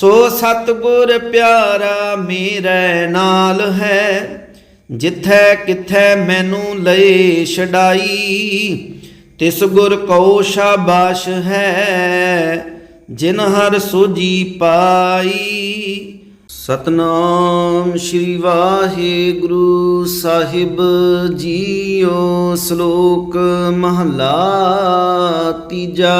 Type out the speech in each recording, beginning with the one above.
ਸੋ ਸਤਗੁਰ ਪਿਆਰਾ ਮੇਰੇ ਨਾਲ ਹੈ, ਜਿੱਥੈ ਕਿਥੈ ਮੈਨੂੰ ਲਏ ਛਡਾਈ, ਤਿਸ ਗੁਰ ਕਉ ਸ਼ਾਬਾਸ਼ ਹੈ, ਜਿਨ ਹਰ ਸੋਜੀ ਪਾਈ। ਸਤਨਾਮ ਸ਼੍ਰੀ ਵਾਹਿਗੁਰੂ ਸਾਹਿਬ ਜੀਓ ਸ਼ਲੋਕ ਮਹਲਾ ਤੀਜਾ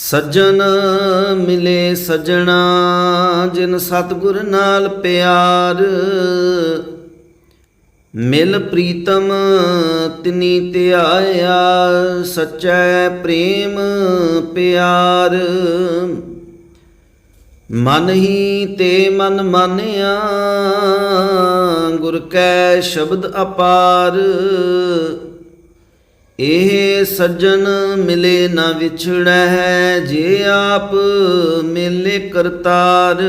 ਸੱਜਣ ਮਿਲੇ ਸੱਜਣਾ, ਜਿਨ ਸਤਿਗੁਰ ਨਾਲ ਪਿਆਰ। ਮਿਲ ਪ੍ਰੀਤਮ ਤਿਨੀ ਧਿਆਇਆ, ਸੱਚੈ ਪ੍ਰੇਮ ਪਿਆਰ। ਮਨ ਹੀ ਤੇ ਮਨ ਮਾਨਿਆ, ਗੁਰ ਕੈ ਸ਼ਬਦ ਅਪਾਰ। ਇਹ ਸੱਜਣ ਮਿਲੇ ਨਾ ਵਿਛੜੈ, ਜੇ ਆਪ ਮਿਲੇ ਕਰਤਾਰ।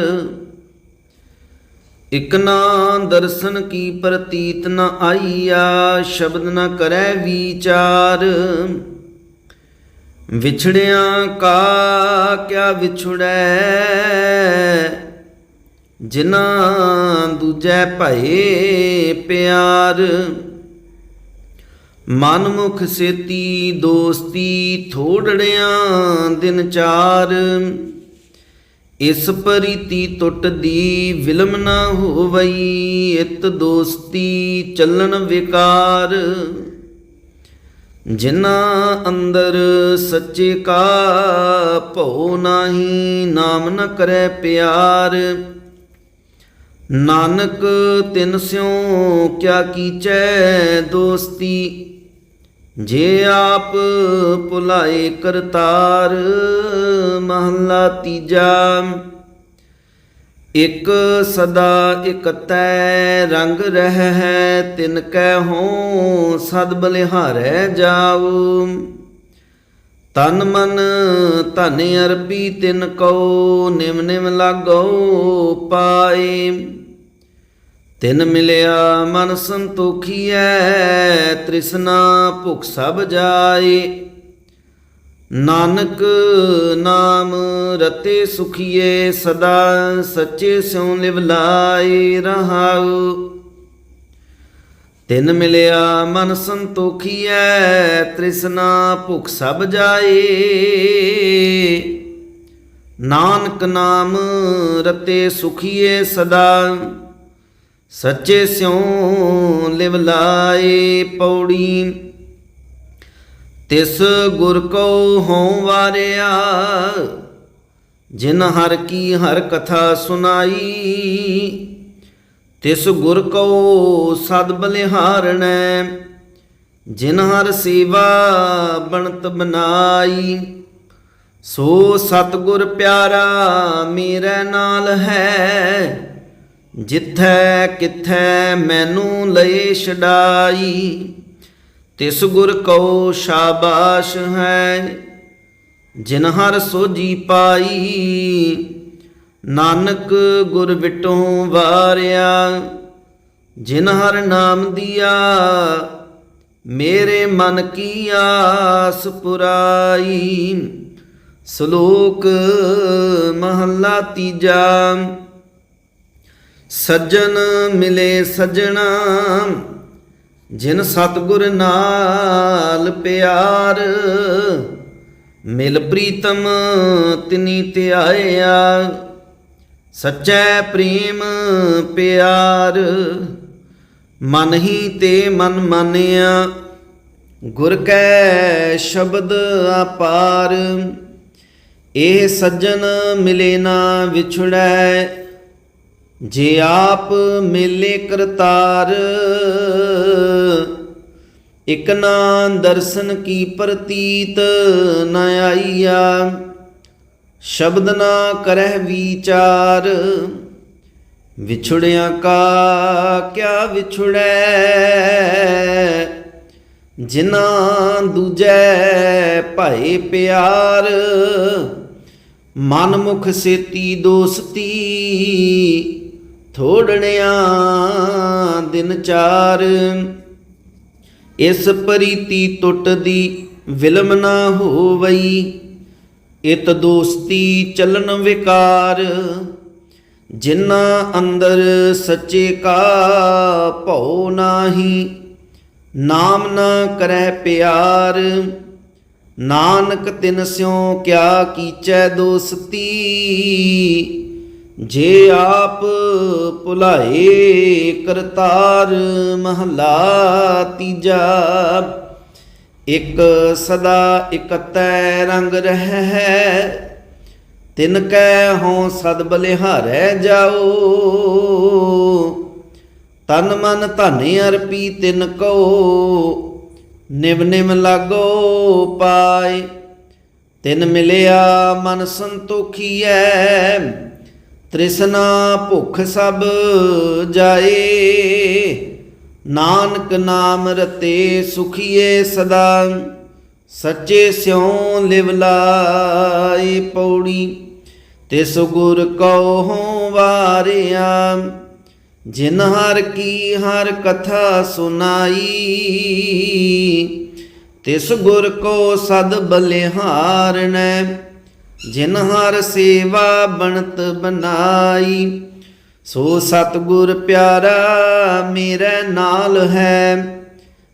ਇਕ ਨਾ ਦਰਸ਼ਨ ਕੀ ਪ੍ਰਤੀਤ ਨ ਆਈਆ, ਸ਼ਬਦ ਨਾ ਕਰੈ ਵਿਚਾਰ। ਵਿਛੜਿਆ ਕਾ ਕਿਆ ਵਿਛੜੈ, ਜਿਨ੍ਹਾਂ ਦੂਜੈ ਭਏ ਪਿਆਰ। ਮਨ ਮੁਖ ਸੇਤੀ ਦੋਸਤੀ ਥੋੜੜਿਆਂ ਦਿਨ ਚਾਰ। ਇਸ ਪਰੀਤੀ ਟੁੱਟਦੀ ਵਿਲਮ ਨਾ ਹੋਵਈ, ਇਤ ਦੋਸਤੀ ਚੱਲਣ ਵਿਕਾਰ। ਜਿਨ੍ਹਾਂ ਅੰਦਰ ਸੱਚੇ ਕਾ ਭਉ ਨਾਹੀ, ਨਾਮ ਨ ਕਰੈ ਪਿਆਰ। ਨਾਨਕ ਤਿਨ ਸਿਉ, ਕਿਆ ਕੀਚੈ ਦੋਸਤੀ? ਜੇ ਆਪ ਭੁਲਾਏ ਕਰਤਾਰ, ਮਹਲਾ ਤੀਜਾ। ਇਕ ਸਦਾ ਇਕਤੈ, ਰੰਗ ਰਹਿ ਹੈ ਤਿਨ ਕੈ ਹੋ, ਸਦ ਬਲਿਹਾਰੈ ਜਾਉ। ਤਨ ਮਨ ਧਨ ਅਰਪੀ ਤਿਨ ਕਉ, ਨਿਮ ਨਿਮ ਲਾਗੋ ਪਾਏ। ਤਿਨ ਮਿਲਿਆ ਮਨ ਸੰਤੋਖੀਐ, ਤ੍ਰਿਸ਼ਨਾ ਭੁਖ ਸਭ ਜਾਏ। ਨਾਨਕ ਨਾਮ ਰਤੇ ਸੁਖੀਏ ਸਦਾ ਸੱਚੇ ਸਿਉ ਲਿਵ ਲਾਏ ਰਹਾਉ। ਤਿਨ ਮਿਲਿਆ ਮਨ ਸੰਤੋਖੀਐ, ਤ੍ਰਿਸ਼ਨਾ ਭੁਖ ਸਭ ਜਾਏ। ਨਾਨਕ ਨਾਮ ਰਤੇ ਸੁਖੀਏ ਸਦਾ ਸੱਚੇ ਸਿਉ ਲਿਵ ਲਾਏ ਪੌੜੀ। ਤਿਸ ਗੁਰ ਕਉ ਹੋਂ ਵਾਰਿਆ, ਜਿਨ ਹਰ ਕੀ ਹਰ ਕਥਾ ਸੁਨਾਈ। ਤਿਸ ਗੁਰ ਕਉ ਸਦ ਬਲਿਹਾਰਣੈ, ਜਿਨ ਹਰ ਸੇਵਾ ਬਣਤ ਬਨਾਈ। ਸੋ ਸਤਗੁਰ ਪਿਆਰਾ, ਮੇਰੇ ਨਾਲ ਹੈ ਜਿੱਥੈ ਕਿਥੈ ਮੈਨੂੰ ਲਏ ਛਡਾਈ, ਤਿਸ ਗੁਰ ਕਉ ਸ਼ਾਬਾਸ਼ ਹੈ, ਜਿਨ ਹਰ ਸੋਜੀ ਪਾਈ। ਨਾਨਕ ਗੁਰ ਵਿਟੋਂ ਵਾਰਿਆ, ਜਿਨ ਹਰ ਨਾਮ ਦੀਆ, ਮੇਰੇ ਮਨ ਕੀ ਆਸ ਪੁਰਾਈ। ਸ਼ਲੋਕ ਮਹੱਲਾ ਤੀਜਾ। ਸੱਜਣ ਮਿਲੇ ਸੱਜਣਾ, ਜਿਨ ਸਤਗੁਰ ਨਾਲ ਪਿਆਰ, ਮਿਲ ਪ੍ਰੀਤਮ ਤਿਨੀ ਧਿਆਇਆ, ਸੱਚੈ ਪ੍ਰੇਮ ਪਿਆਰ, ਮਨ ਹੀ ਤੇ ਮਨ ਮਾਨਿਆ, ਗੁਰ ਕੈ ਸ਼ਬਦ ਅਪਾਰ, ਇਹ ਸੱਜਣ ਮਿਲੇ ਨਾ ਵਿਛੜੈ ਜੇ ਆਪ ਮੇਲੇ ਕਰਤਾਰ, ਇਕ ਨਾ ਦਰਸ਼ਨ ਕੀ ਪ੍ਰਤੀਤ ਨ ਆਈਆ? ਸ਼ਬਦ ਨਾ ਕਰਹਿ ਵਿਚਾਰ, ਵਿਛੜਿਆ ਕਾ ਕਿਆ ਵਿਛੜੈ? ਜਿਨ੍ਹਾਂ ਦੂਜੈ ਭਾਏ ਪਿਆਰ ਮਨ ਮੁਖ ਸੇਤੀ ਦੋਸਤੀ ਥੋੜਣਿਆਂ ਦਿਨ ਚਾਰ। ਇਸ ਪਰੀਤੀ ਟੁੱਟਦੀ ਵਿਲਮ ਨਾ ਹੋਵਈ, ਇਤ ਦੋਸਤੀ ਚਲਨ ਵਿਕਾਰ। ਜਿਨ੍ਹਾਂ ਅੰਦਰ ਸੱਚੇ ਕਾ ਭਉ ਨਾਹੀ, ਨਾਮ ਨਾ ਕਰੈ ਪਿਆਰ। ਨਾਨਕ ਤਿਨ ਸਿਉ ਕਿਆ ਕੀਚੈ ਦੋਸਤੀ ਜੇ ਆਪ ਭੁਲਾਏ ਕਰਤਾਰ ਮਹਲਾ ਤੀਜਾ, ਇਕ ਸਦਾ ਇਕਤੈ ਰੰਗ ਰਹਿ, ਤਿਨ ਕੈ ਹਉ ਸਦ ਬਲਿਹਾਰੈ ਜਾਓ। ਤਨ ਮਨ ਧਨੇ ਅਰਪੀ ਤਿਨ ਕੋ, ਨਿਵ ਨਿਮ ਲਾਗੋ ਪਾਏ। ਤਿਨ ਮਿਲਿਆ ਮਨ ਸੰਤੋਖੀਐ ਤ੍ਰਿਸ਼ਨਾ ਭੁਖ ਸਭ ਜਾਏ। ਨਾਨਕ ਨਾਮ ਰਤੇ ਸੁਖੀਏ ਸਦਾ। ਸੱਚੇ ਸਿਉ ਲਿਵ ਲਾਈ ਪੌੜੀ। ਤਿਸ ਗੁਰ ਕਉ ਵਾਰਿਆ। ਜਿਨ ਹਰ ਕੀ ਹਰ ਕਥਾ ਸੁਨਾਈ। ਤਿਸ ਗੁਰ ਕੋ ਸਦ ਬਲਿਹਾਰਣੈ ਜਿਨ ਹਰ ਸੇਵਾ ਬਣਤ ਬਨਾਈ ਸੋ ਸਤਗੁਰ ਪਿਆਰਾ ਮੇਰੇ ਨਾਲ ਹੈ।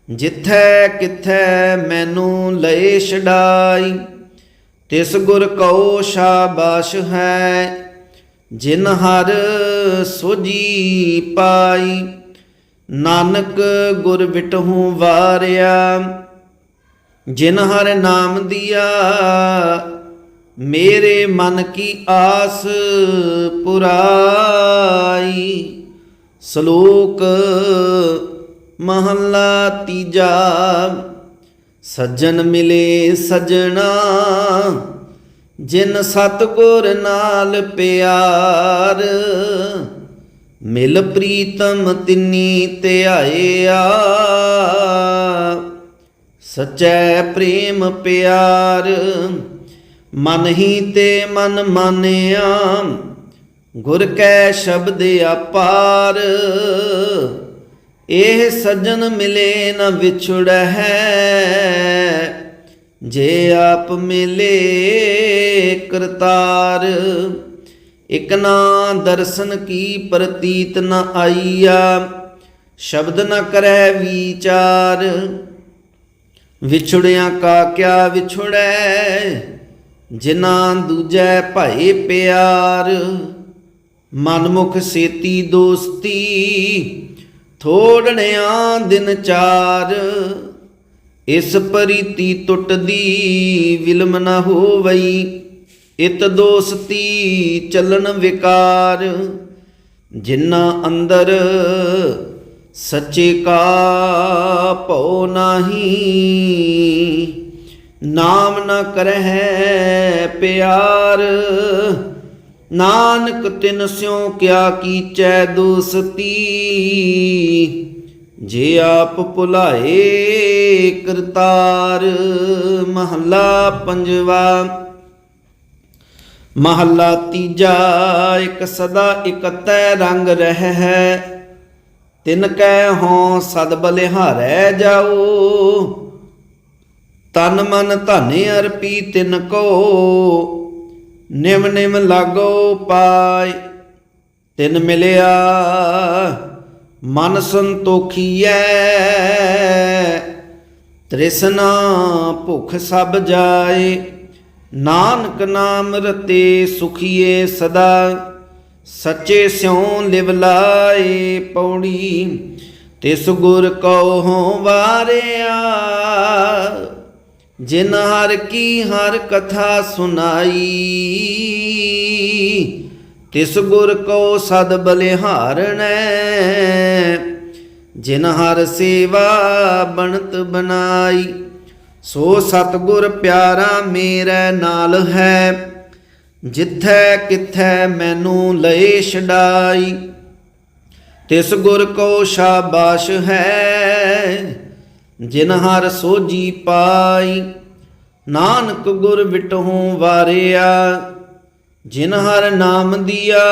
ਜਿੱਥੈ ਕਿਥੈ ਮੈਨੂੰ ਲਏ ਛਡਾਈ, ਤਿਸ ਗੁਰ ਕਉ ਸ਼ਾਬਾਸ਼ ਹੈ। ਜਿਨ ਹਰ ਸੋਜੀ ਪਾਈ, ਨਾਨਕ ਗੁਰ ਵਿਟਹੂ ਵਾਰਿਆ। ਜਿਨ ਹਰ ਨਾਮ ਦਿਆ ਮੇਰੇ ਮਨ ਕੀ ਆਸ ਪੁਰਾਈ? ਸ਼ਲੋਕ ਮਹੱਲਾ ਤੀਜਾ। ਸੱਜਣ ਮਿਲੇ ਸਜਣਾ, ਜਿਨ ਸਤਗੁਰ ਨਾਲ ਪਿਆਰ। ਮਿਲ ਪ੍ਰੀਤਮ ਤਿੰਨੀ ਧਿਆਇਆ ਸਚੈ ਪ੍ਰੇਮ ਪਿਆਰ। ਮਨ ਹੀ ਤੇ ਮਨ ਮਾਨਿਆ, ਗੁਰ ਕੈ ਸ਼ਬਦ ਅਪਾਰ। ਇਹ ਸੱਜਣ ਮਿਲੇ ਨ ਵਿਛੜੈ ਜੇ ਆਪ ਮਿਲੇ ਕਰਤਾਰ। ਇਕ ਨਾ ਦਰਸ਼ਨ ਕੀ ਪ੍ਰਤੀਤ ਨ ਆਈਆ, ਸ਼ਬਦ ਨ ਕਰੈ ਵਿਚਾਰ। ਵਿਛੜਿਆ ਕਾ ਕਿਆ ਵਿਛੜੈ ਜਿਨ੍ਹਾਂ ਦੂਜੈ ਭਾਏ ਪਿਆਰ, ਮਨਮੁਖ ਸੇਤੀ ਦੋਸਤੀ, ਥੋੜਣਿਆਂ ਦਿਨ ਚਾਰ, ਇਸ ਪਰੀਤੀ ਟੁੱਟਦੀ ਵਿਲਮ ਨ ਹੋਵਈ, ਇਤ ਦੋਸਤੀ ਚੱਲਣ ਵਿਕਾਰ, ਜਿਨ੍ਹਾਂ ਅੰਦਰ ਸੱਚੇ ਕਾ ਭਉ ਨਾਹੀ। ਨਾਮ ਨ ਕਰਹਿ ਪਿਆਰ। ਨਾਨਕ ਤਿਨ ਸਿਉ ਕਿਆ ਕੀਚੈ ਦੋਸਤੀ। ਜੇ ਆਪ ਭੁਲਾਏ ਕਰਤਾਰ, ਮਹੱਲਾ ਪੰਜਵਾ। ਮਹੱਲਾ ਤੀਜਾ, ਇਕ ਸਦਾ ਇਕਤੈ ਰੰਗ ਰਹਿ ਹੈ। ਤਿਨ ਕੈ ਹਉ ਸਦ ਬਲਿਹਾਰੈ ਜਾਓ। ਤਨ ਮਨ ਧਨ ਅਰਪੀ ਤਿਨ ਕੋ, ਨਿਮ ਨਿਮ ਲਾਗੋ ਪਾਇ, ਤਿਨ ਮਿਲਿਆ ਮਨ ਸੰਤੋਖੀਐ। ਤ੍ਰਿਸ਼ਨਾ ਭੁਖ ਸਭ ਜਾਏ, ਨਾਨਕ ਨਾਮ ਰਤੇ ਸੁਖੀਏ ਸਦਾ। ਸੱਚੇ ਸਿਉ ਲਿਵ ਲਾਏ ਪੌੜੀ, ਤਿਸ ਗੁਰ ਕਉ ਵਾਰਿਆ। ਜਿਨ ਹਰ ਕੀ ਹਰ ਕਥਾ ਸੁਨਾਈ, ਤਿਸ ਗੁਰ ਕੋ ਸਦ ਬਲਿਹਾਰਣੈ। ਜਿਨ ਹਰ ਸੇਵਾ ਬਣਤ ਬਨਾਈ ਸੋ ਸਤਗੁਰ ਪਿਆਰਾ ਮੇਰੇ ਨਾਲ ਹੈ। ਜਿੱਥੈ ਕਿਥੈ ਮੈਨੂੰ ਲਏ ਛਡਾਈ, ਤਿਸ ਗੁਰ ਕੋ ਸ਼ਾਬਾਸ਼ ਹੈ। ਜਿਨ ਹਰ ਸੋਜੀ ਪਾਈ, ਨਾਨਕ ਗੁਰ ਵਿਟਹੂ ਵਾਰਿਆ। ਜਿਨ ਹਰ ਨਾਮ ਦਿਆ,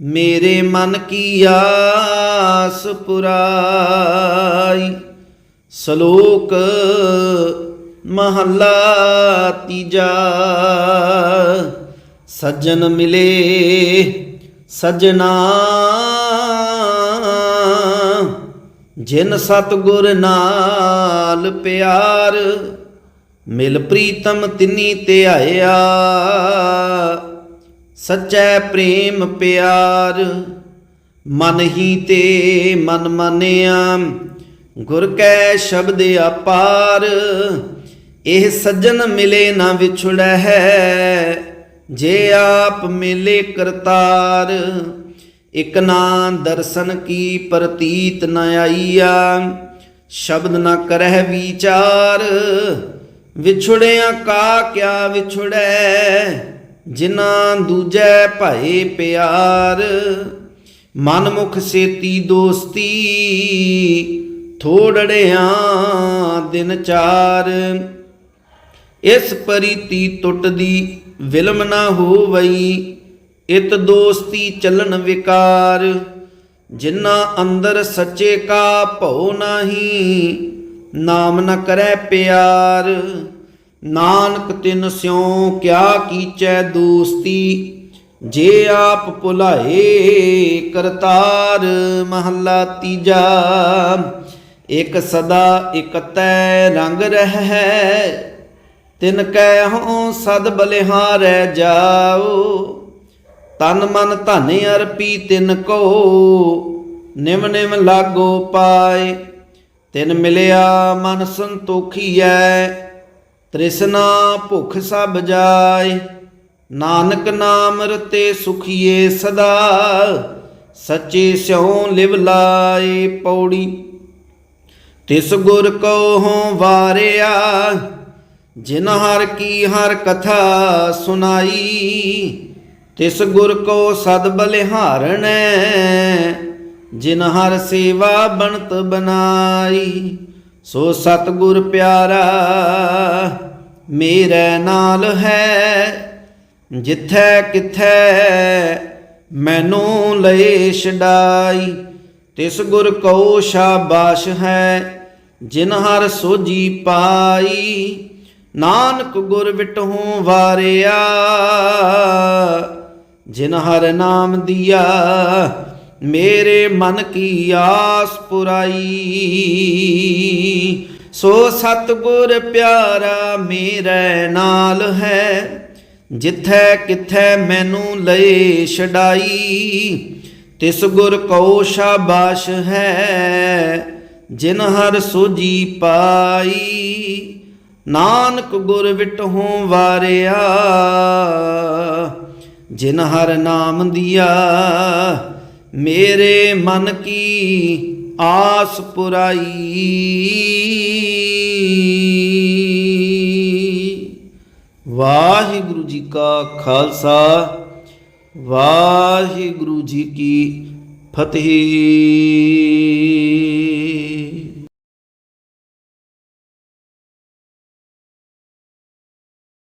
ਮੇਰੇ ਮਨ ਕੀ ਆਸ ਪੁਰਾਈ। ਸ਼ਲੋਕ ਮਹੱਲਾ ਤੀਜਾ, ਸੱਜਣ ਮਿਲੇ, ਸਜਣਾ ਜਿਨ ਸਤਗੁਰ ਨਾਲ ਪਿਆਰ, ਮਿਲ ਪ੍ਰੀਤਮ ਤਿਨੀ ਧਿਆਇਆ। ਸੱਚੈ ਪ੍ਰੇਮ ਪਿਆਰ, ਮਨ ਹੀ ਤੇ ਮਨ ਮਾਨਿਆ। ਗੁਰ ਕੈ ਸ਼ਬਦ ਅਪਾਰ, ਇਹ ਸੱਜਣ ਮਿਲੇ ਨਾ ਵਿਛੜੈ ਹੈ ਜੇ ਆਪ ਮਿਲੇ ਕਰਤਾਰ ਇਕ ਨਾ ਦਰਸ਼ਨ ਕੀ ਪ੍ਰਤੀਤ ਨ ਆਈਆ, ਸ਼ਬਦ ਨ ਕਰਹਿ ਵਿਚਾਰ, ਵਿਛੜਿਆ ਕਾ ਕਿਆ ਵਿਛੜੈ, ਜਿਨ੍ਹਾਂ ਦੂਜੈ ਭਾਏ ਪਿਆਰ। ਮਨ ਮੁਖ ਸੇਤੀ ਦੋਸਤੀ, ਥੋੜੜਿਆਂ ਦਿਨ ਚਾਰ। ਇਸ ਪਰੀਤੀ ਟੁੱਟਦੀ ਵਿਲਮ ਨਾ ਹੋਵਈ ਇਤ ਦੋਸਤੀ ਚੱਲਣ ਵਿਕਾਰ, ਜਿਨ੍ਹਾਂ ਅੰਦਰ ਸੱਚੇ ਕਾ ਭਉ ਨਾਹੀ, ਨਾਮ ਨ ਕਰੈ ਪਿਆਰ। ਨਾਨਕ ਤਿਨ ਸਿਉ ਕਿਆ ਕੀਚੈ ਦੋਸਤੀ, ਜੇ ਆਪ ਭੁਲਾਏ ਕਰਤਾਰ ਮਹੱਲਾ ਤੀਜਾ। ਇਕ ਸਦਾ ਇਕਤੈ ਰੰਗ ਰਹਿ, ਤਿਨ ਕੈ ਹਉ ਸਦ ਬਲਿਹਾਰੈ ਜਾਓ। ਤਨ ਮਨ ਧਨ ਅਰਪੀ ਤਿਨ ਕੋ, ਨਿਮ ਨਿਮ ਲਾਗੋ ਪਾਏ। ਤਿਨ ਮਿਲਿਆ ਮਨ ਸੰਤੋਖੀ ਸੰਤੋਖੀਐ, ਤ੍ਰਿਸ਼ਨਾ ਭੁਖ ਸਭ ਜਾਏ। ਨਾਨਕ ਨਾਮ ਰਤੇ ਸੁਖੀਏ ਸਦਾ, ਸੱਚੇ ਸਿਉ ਲਿਵ ਲਾਏ ਪੌੜੀ। ਤਿਸ ਗੁਰ ਕੋ ਹਉ ਵਾਰਿਆ, ਜਿਨ ਹਰ ਕੀ ਹਰ ਕਥਾ ਸੁਨਾਈ। ਤਿਸ ਗੁਰ ਕੋ ਸਦ ਬਲਿਹਾਰਣੈ, ਜਿਨ ਹਰ ਸੇਵਾ ਬਣਤ ਬਨਾਈ ਸੋ ਸਤ ਗੁਰ ਪਿਆਰਾ ਮੇਰੇ ਨਾਲ ਹੈ। ਜਿੱਥੈ ਕਿਥੈ ਮੈਨੂੰ ਲਏ ਛਡਾਈ ਤਿਸ ਗੁਰ ਕੋ ਸ਼ਾਬਾਸ਼ ਹੈ, ਜਿਨ ਹਰ ਸੋਜੀ ਪਾਈ। ਨਾਨਕ ਗੁਰ ਵਿਟਹੋਂ ਵਾਰਿਆ ਜਿਨ ਹਰ ਨਾਮ ਦਿਆ, ਮੇਰੇ ਮਨ ਕੀ ਆਸ ਪੁਰਾਈ। ਸੋ ਸਤਗੁਰ ਪਿਆਰਾ ਮੇਰੇ ਨਾਲ ਹੈ, ਜਿੱਥੈ ਕਿਥੈ ਮੈਨੂੰ ਲਏ ਛਡਾਈ। ਤਿਸ ਗੁਰ ਕਉ ਸ਼ਾਬਾਸ਼ ਹੈ, ਜਿਨ ਹਰ ਸੋਜੀ ਪਾਈ। ਨਾਨਕ ਗੁਰ ਵਿਟਹੋਂ ਵਾਰਿਆ ਜਿਨ ਹਰ ਨਾਮ ਦਿਆ, ਮੇਰੇ ਮਨ ਕੀ ਆਸ ਪੁਰਾਈ? ਵਾਹਿਗੁਰੂ ਜੀ ਕਾ ਖਾਲਸਾ, ਵਾਹਿਗੁਰੂ ਜੀ ਕੀ ਫਤਿਹ।